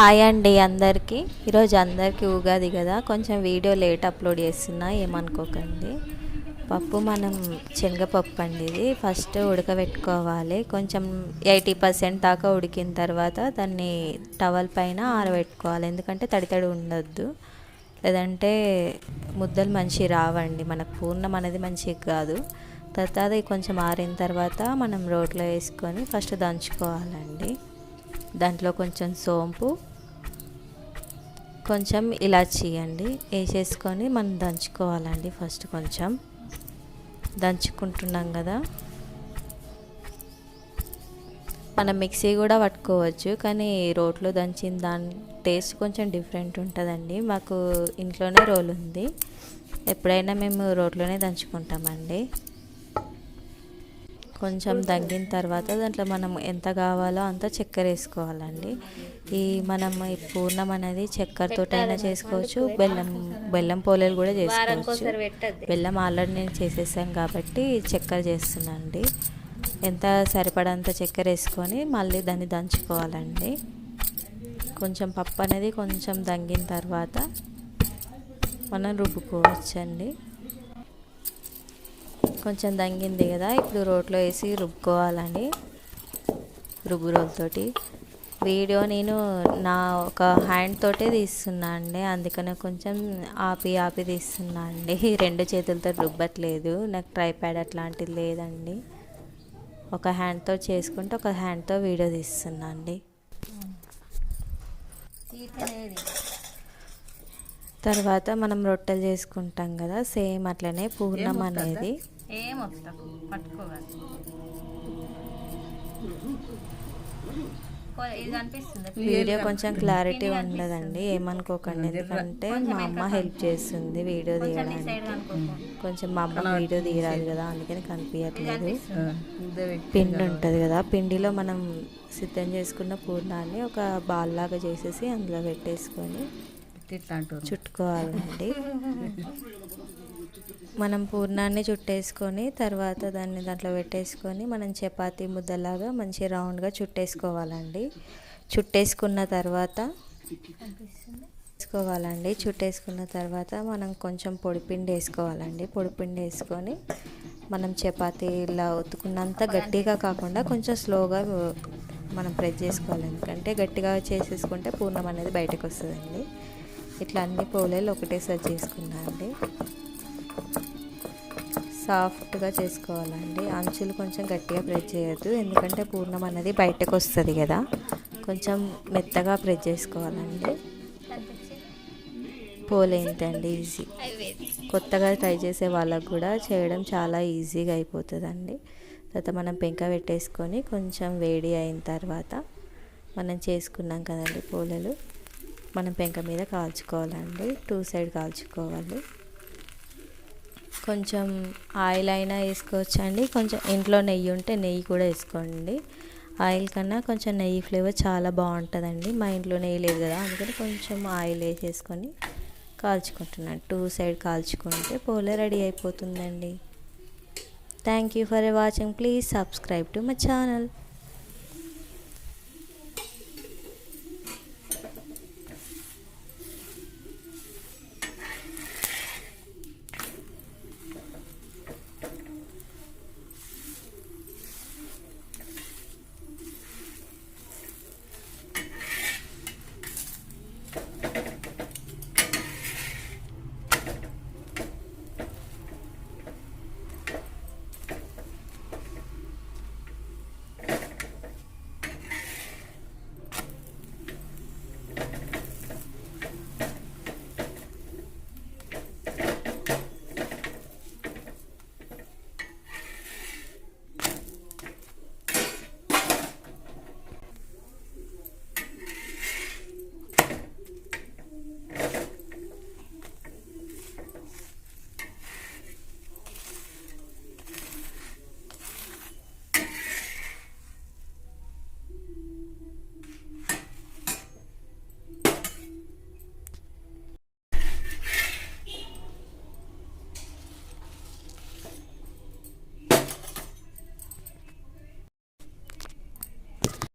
Hi అండి అందరికీ. ఈరోజు అందరికీ ఉగాది కదా. కొంచెం వీడియో లేట్ అప్లోడ్ చేస్తున్నా ఏమనుకోకండి. పప్పు మనం శనగపప్పు అండి ఇది. ఫస్ట్ ఉడకబెట్టుకోవాలి. కొంచెం ఎయిటీ పర్సెంట్ దాకా ఉడికిన తర్వాత దాన్ని టవల్ పైన ఆరబెట్టుకోవాలి. ఎందుకంటే తడి తడి ఉండొద్దు. లేదంటే ముద్దలు మంచి రావండి. మనకు పూర్ణం అనేది మంచిగా కాదు. తర్వాత అది కొంచెం ఆరిన తర్వాత మనం రోట్లో వేసుకొని ఫస్ట్ దంచుకోవాలండి. దాంట్లో కొంచెం సోంపు కొంచెం ఇలాచీ అండి వేసేసుకొని మనం దంచుకోవాలండి ఫస్ట్ కొంచెం. దంచుకుంటున్నాం కదా. మనం మిక్సీ కూడా పట్టుకోవచ్చు కానీ రోట్లో దంచిన దాని టేస్ట్ కొంచెం డిఫరెంట్ ఉంటుందండి. మాకు ఇంట్లోనే రోల్ ఉంది. ఎప్పుడైనా మేము రోట్లోనే దంచుకుంటామండి. కొంచెం తగ్గిన తర్వాత దాంట్లో మనం ఎంత కావాలో అంత చక్కెర వేసుకోవాలండి. ఈ మనం ఈ పూర్ణం అనేది చక్కెరతోటైనా చేసుకోవచ్చు బెల్లం బెల్లం పోలేలు కూడా చేసుకోవచ్చు. బెల్లం ఆల్రెడీ నేను చేసేసాను కాబట్టి చక్కెర చేస్తున్నాను అండి ఎంత సరిపడంత చక్కెర వేసుకొని మళ్ళీ దాన్ని దంచుకోవాలండి. కొంచెం పప్పు అనేది కొంచెం దంగిన తర్వాత మనం రుబ్బుకోవచ్చండి. కొంచెం దంగింది కదా ఇప్పుడు రోట్లో వేసి రుబ్బుకోవాలండి. రుబ్బురోలతోటి వీడియో నేను నా ఒక హ్యాండ్ తోటే తీస్తున్నా అండి అందుకనే కొంచెం ఆపి ఆపి తీస్తున్నా అండి. రెండు చేతులతో రుబ్బట్లేదు నాకు ట్రైప్యాడ్ అట్లాంటిది లేదండి. ఒక హ్యాండ్తో చేసుకుంటే ఒక హ్యాండ్తో వీడియో తీస్తున్నా అండి. తర్వాత మనం రొట్టెలు చేసుకుంటాం కదా సేమ్ అట్లనే పూర్ణం అనేది. వీడియో కొంచెం క్లారిటీ ఉండదండి ఏమనుకోకండి. ఎందుకంటే మా అమ్మ హెల్ప్ చేస్తుంది వీడియో తీయడానికి. కొంచెం మా అమ్మ వీడియో తీయరాదు కదా అందుకని కనిపించట్లేదు పిండి ఉంటుంది కదా పిండిలో మనం సిద్ధం చేసుకున్న పూర్ణాన్ని ఒక బాల్ లాగా చేసేసి అందులో పెట్టేసుకొని చుట్టుకోవాలండి. మనం పూర్ణాన్ని చుట్టేసుకొని తర్వాత దాన్ని దాంట్లో పెట్టేసుకొని మనం చపాతీ ముద్దలాగా మంచి రౌండ్గా చుట్టేసుకోవాలండి. చుట్టేసుకున్న తర్వాత వేసుకోవాలండి చుట్టేసుకున్న తర్వాత మనం కొంచెం పొడిపిండి వేసుకోవాలండి. పొడిపిండి వేసుకొని మనం చపాతీ ఇలా ఉతుకున్నంత గట్టిగా కాకుండా కొంచెం స్లోగా మనం ప్రెస్ చేసుకోవాలి. ఎందుకంటే గట్టిగా చేసేసుకుంటే పూర్ణం అనేది బయటకు వస్తుందండి. ఇట్లా అన్ని పోలేలు ఒకటేసారి చేసుకున్నా అండి సాఫ్ట్గా చేసుకోవాలండి. అంచులు కొంచెం గట్టిగా ప్రెస్ చేయొద్దు. ఎందుకంటే పూర్ణం అనేది బయటకు వస్తుంది కదా. కొంచెం మెత్తగా ప్రెస్ చేసుకోవాలండి. పోలేంతండి ఈజీ. కొత్తగా ట్రై చేసే వాళ్ళకు కూడా చేయడం చాలా ఈజీగా అయిపోతుందండి. తర్వాత మనం పెంక పెట్టేసుకొని కొంచెం వేడి అయిన తర్వాత మనం చేసుకున్నాం కదండి పోలేలు. మనం పెంక మీద కాల్చుకోవాలండి. టూ సైడ్ కాల్చుకోవాలి. కొంచెం ఆయిల్ అయినా వేసుకోవచ్చండి. కొంచెం ఇంట్లో నెయ్యి ఉంటే నెయ్యి కూడా వేసుకోండి. ఆయిల్ కన్నా కొంచెం నెయ్యి ఫ్లేవర్ చాలా బాగుంటుందండి. మా ఇంట్లో నెయ్యి లేదు కదా అందుకని కొంచెం ఆయిల్ వేసేసుకొని కాల్చుకుంటున్నాను. టూ సైడ్ కాల్చుకుంటే పోలే రెడీ అయిపోతుందండి. Thank you for watching. Please subscribe to my channel.